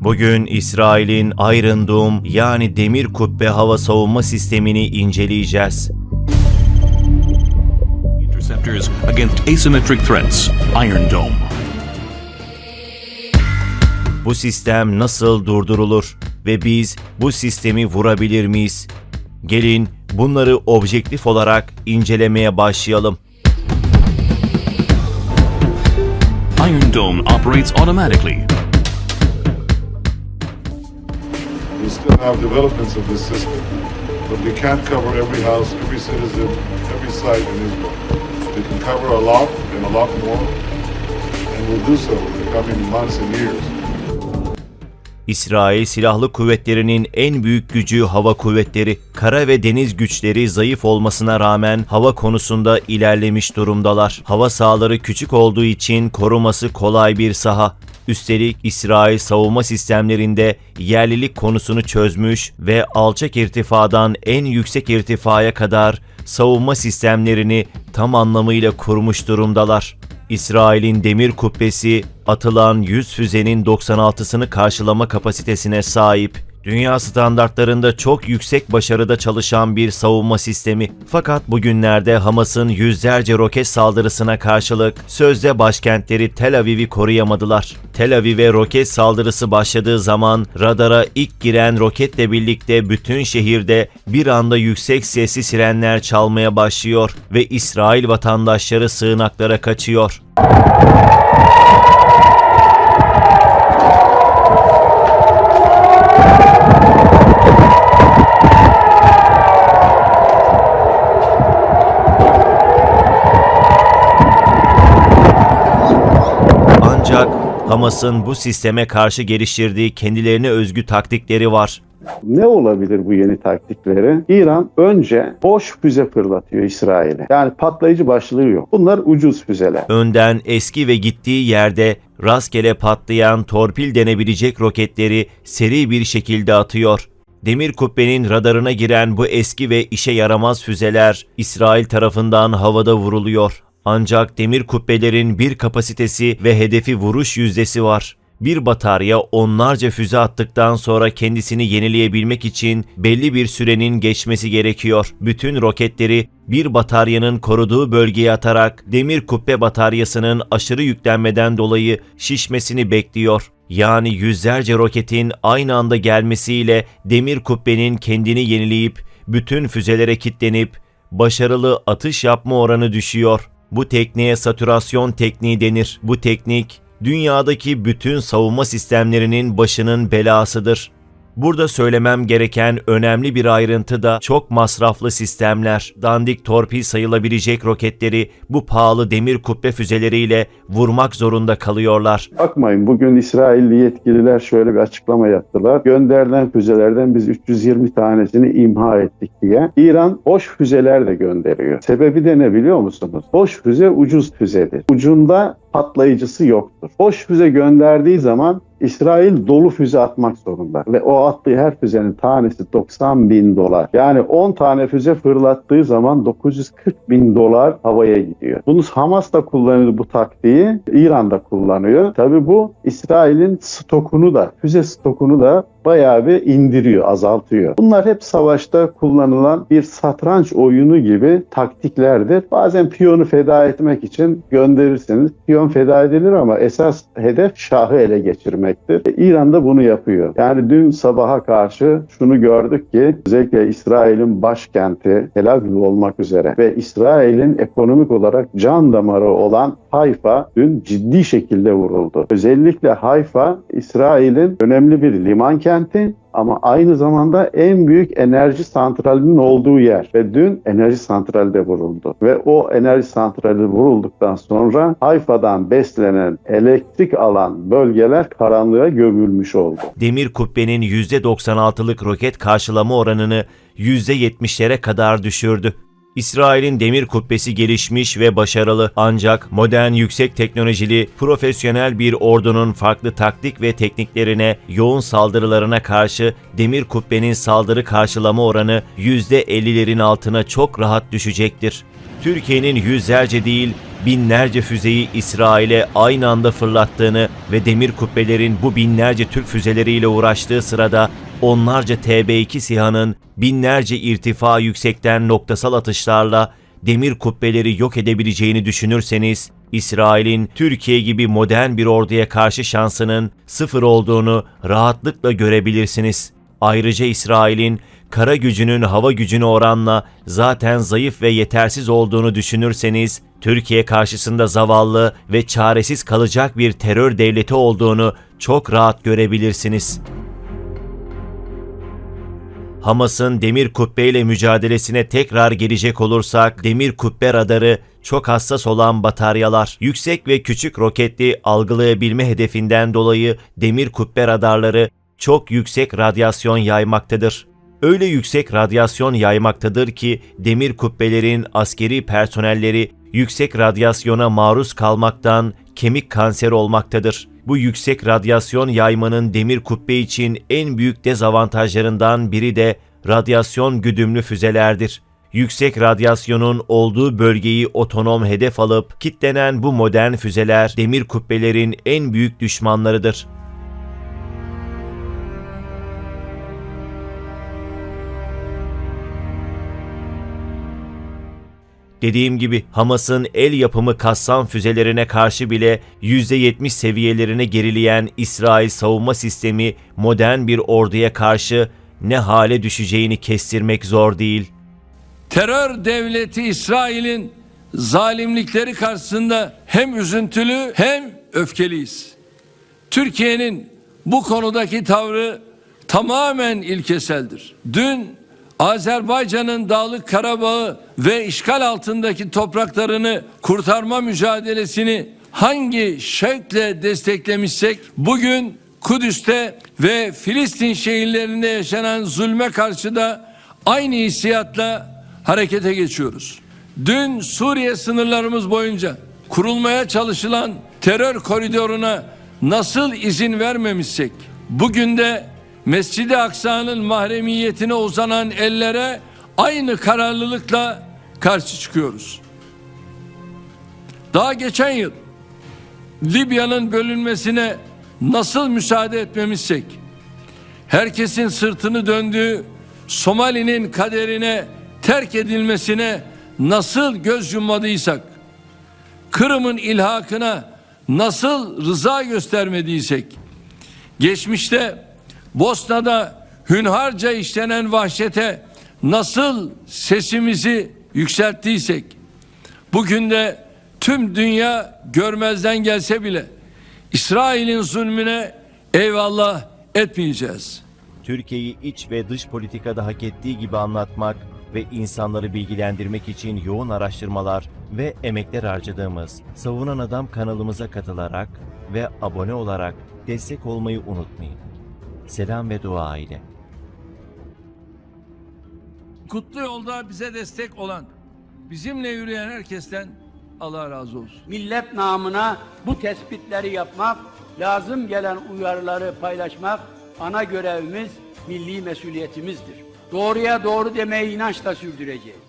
Bugün İsrail'in Iron Dome yani demir kubbe hava savunma sistemini inceleyeceğiz. Interceptors against asymmetric threats. Iron Dome. Bu sistem nasıl durdurulur ve biz bu sistemi vurabilir miyiz? Gelin bunları objektif olarak incelemeye başlayalım. Iron Dome operates automatically. Still have developments of this system, but we can't cover every house, every citizen, every site in Israel. We can cover a lot and a lot more, and we'll do so in the coming months and years. İsrail Silahlı Kuvvetleri'nin en büyük gücü hava kuvvetleri. Kara ve deniz güçleri zayıf olmasına rağmen hava konusunda ilerlemiş durumdalar. Hava sahaları küçük olduğu için koruması kolay bir saha. Üstelik İsrail savunma sistemlerinde yerlilik konusunu çözmüş ve alçak irtifadan en yüksek irtifaya kadar savunma sistemlerini tam anlamıyla kurmuş durumdalar. İsrail'in demir kubbesi atılan 100 füzenin 96'sını karşılama kapasitesine sahip. Dünya standartlarında çok yüksek başarıda çalışan bir savunma sistemi. Fakat bugünlerde Hamas'ın yüzlerce roket saldırısına karşılık sözde başkentleri Tel Aviv'i koruyamadılar. Tel Aviv'e roket saldırısı başladığı zaman radara ilk giren roketle birlikte bütün şehirde bir anda yüksek sesli sirenler çalmaya başlıyor ve İsrail vatandaşları sığınaklara kaçıyor. Hamas'ın bu sisteme karşı geliştirdiği kendilerine özgü taktikleri var. Ne olabilir bu yeni taktikleri? İran önce boş füze fırlatıyor İsrail'e. Yani patlayıcı başlığı yok. Bunlar ucuz füzeler. Önden eski ve gittiği yerde rastgele patlayan torpil denebilecek roketleri seri bir şekilde atıyor. Demir kubbenin radarına giren bu eski ve işe yaramaz füzeler İsrail tarafından havada vuruluyor. Ancak demir kubbelerin bir kapasitesi ve hedefi vuruş yüzdesi var. Bir batarya onlarca füze attıktan sonra kendisini yenileyebilmek için belli bir sürenin geçmesi gerekiyor. Bütün roketleri bir bataryanın koruduğu bölgeye atarak demir kubbe bataryasının aşırı yüklenmeden dolayı şişmesini bekliyor. Yani yüzlerce roketin aynı anda gelmesiyle demir kubbenin kendini yenileyip bütün füzelere kilitlenip başarılı atış yapma oranı düşüyor. Bu tekniğe satürasyon tekniği denir. Bu teknik dünyadaki bütün savunma sistemlerinin başının belasıdır. Burada söylemem gereken önemli bir ayrıntı da çok masraflı sistemler. Dandik torpil sayılabilecek roketleri bu pahalı demir kubbe füzeleriyle vurmak zorunda kalıyorlar. Bakmayın bugün İsrailli yetkililer şöyle bir açıklama yaptılar. Gönderilen füzelerden biz 320 tanesini imha ettik diye. İran boş füzeler de gönderiyor. Sebebi de ne biliyor musunuz? Boş füze ucuz füzedir. Ucunda patlayıcısı yoktur. Boş füze gönderdiği zaman İsrail dolu füze atmak zorunda. Ve o attığı her füzenin tanesi 90 bin dolar. Yani 10 tane füze fırlattığı zaman 940 bin dolar havaya gidiyor. Bunu Hamas da kullanıyor bu taktiği. İran da kullanıyor. Tabi bu İsrail'in stokunu da, füze stokunu da bayağı bir indiriyor, azaltıyor. Bunlar hep savaşta kullanılan bir satranç oyunu gibi taktiklerdir. Bazen piyonu feda etmek için gönderirsiniz. Piyon feda edilir ama esas hedef şahı ele geçirmektir. E, İran da bunu yapıyor. Yani dün sabaha karşı şunu gördük ki özellikle İsrail'in başkenti Tel Aviv olmak üzere ve İsrail'in ekonomik olarak can damarı olan Hayfa dün ciddi şekilde vuruldu. Özellikle Hayfa İsrail'in önemli bir liman kenti ama aynı zamanda en büyük enerji santralinin olduğu yer ve dün enerji santrali de vuruldu. Ve o enerji santrali vurulduktan sonra Hayfa'dan beslenen elektrik alan bölgeler karanlığa gömülmüş oldu. Demir kubbenin %96'lık roket karşılama oranını %70'lere kadar düşürdü. İsrail'in demir kubbesi gelişmiş ve başarılı ancak modern yüksek teknolojili profesyonel bir ordunun farklı taktik ve tekniklerine yoğun saldırılarına karşı demir kubbenin saldırı karşılama oranı %50'lerin altına çok rahat düşecektir. Türkiye'nin yüzlerce değil binlerce füzeyi İsrail'e aynı anda fırlattığını ve demir kubbelerin bu binlerce Türk füzeleriyle uğraştığı sırada onlarca TB2 SİHA'nın binlerce irtifa yüksekten noktasal atışlarla demir kubbeleri yok edebileceğini düşünürseniz, İsrail'in Türkiye gibi modern bir orduya karşı şansının sıfır olduğunu rahatlıkla görebilirsiniz. Ayrıca İsrail'in kara gücünün hava gücüne oranla zaten zayıf ve yetersiz olduğunu düşünürseniz, Türkiye karşısında zavallı ve çaresiz kalacak bir terör devleti olduğunu çok rahat görebilirsiniz. Hamas'ın demir kubbeyle mücadelesine tekrar gelecek olursak demir kubbe radarı çok hassas olan bataryalar, yüksek ve küçük roketli algılayabilme hedefinden dolayı demir kubbe radarları çok yüksek radyasyon yaymaktadır. Öyle yüksek radyasyon yaymaktadır ki demir kubbelerin askeri personelleri yüksek radyasyona maruz kalmaktan kemik kanseri olmaktadır. Bu yüksek radyasyon yaymanın demir kubbe için en büyük dezavantajlarından biri de radyasyon güdümlü füzelerdir. Yüksek radyasyonun olduğu bölgeyi otonom hedef alıp kitlenen bu modern füzeler demir kubbelerin en büyük düşmanlarıdır. Dediğim gibi Hamas'ın el yapımı Kassam füzelerine karşı bile %70 seviyelerine gerileyen İsrail savunma sistemi modern bir orduya karşı ne hale düşeceğini kestirmek zor değil. terör devleti İsrail'in zalimlikleri karşısında hem üzüntülü hem öfkeliyiz. Türkiye'nin bu konudaki tavrı tamamen ilkeseldir. Dün Azerbaycan'ın Dağlık Karabağ'ı ve işgal altındaki topraklarını kurtarma mücadelesini hangi şevkle desteklemişsek bugün Kudüs'te ve Filistin şehirlerinde yaşanan zulme karşı da aynı hissiyatla harekete geçiyoruz. Dün Suriye sınırlarımız boyunca kurulmaya çalışılan terör koridoruna nasıl izin vermemişsek bugün de Mescid-i Aksa'nın mahremiyetine uzanan ellere aynı kararlılıkla karşı çıkıyoruz. Daha geçen yıl Libya'nın bölünmesine nasıl müsaade etmemişsek, herkesin sırtını döndüğü Somali'nin kaderine terk edilmesine nasıl göz yummadıysak, Kırım'ın ilhakına nasıl rıza göstermediysek, geçmişte Bosna'da hünharca işlenen vahşete nasıl sesimizi yükselttiysek, bugün de tüm dünya görmezden gelse bile İsrail'in zulmüne eyvallah etmeyeceğiz. Türkiye'yi iç ve dış politikada hak ettiği gibi anlatmak ve insanları bilgilendirmek için yoğun araştırmalar ve emekler harcadığımız Savunan Adam kanalımıza katılarak ve abone olarak destek olmayı unutmayın. Selam ve dua ile. Kutlu yolda bize destek olan, bizimle yürüyen herkesten Allah razı olsun. millet namına bu tespitleri yapmak, lazım gelen uyarıları paylaşmak ana görevimiz, milli mesuliyetimizdir. Doğruya doğru demeyi inançla sürdüreceğiz.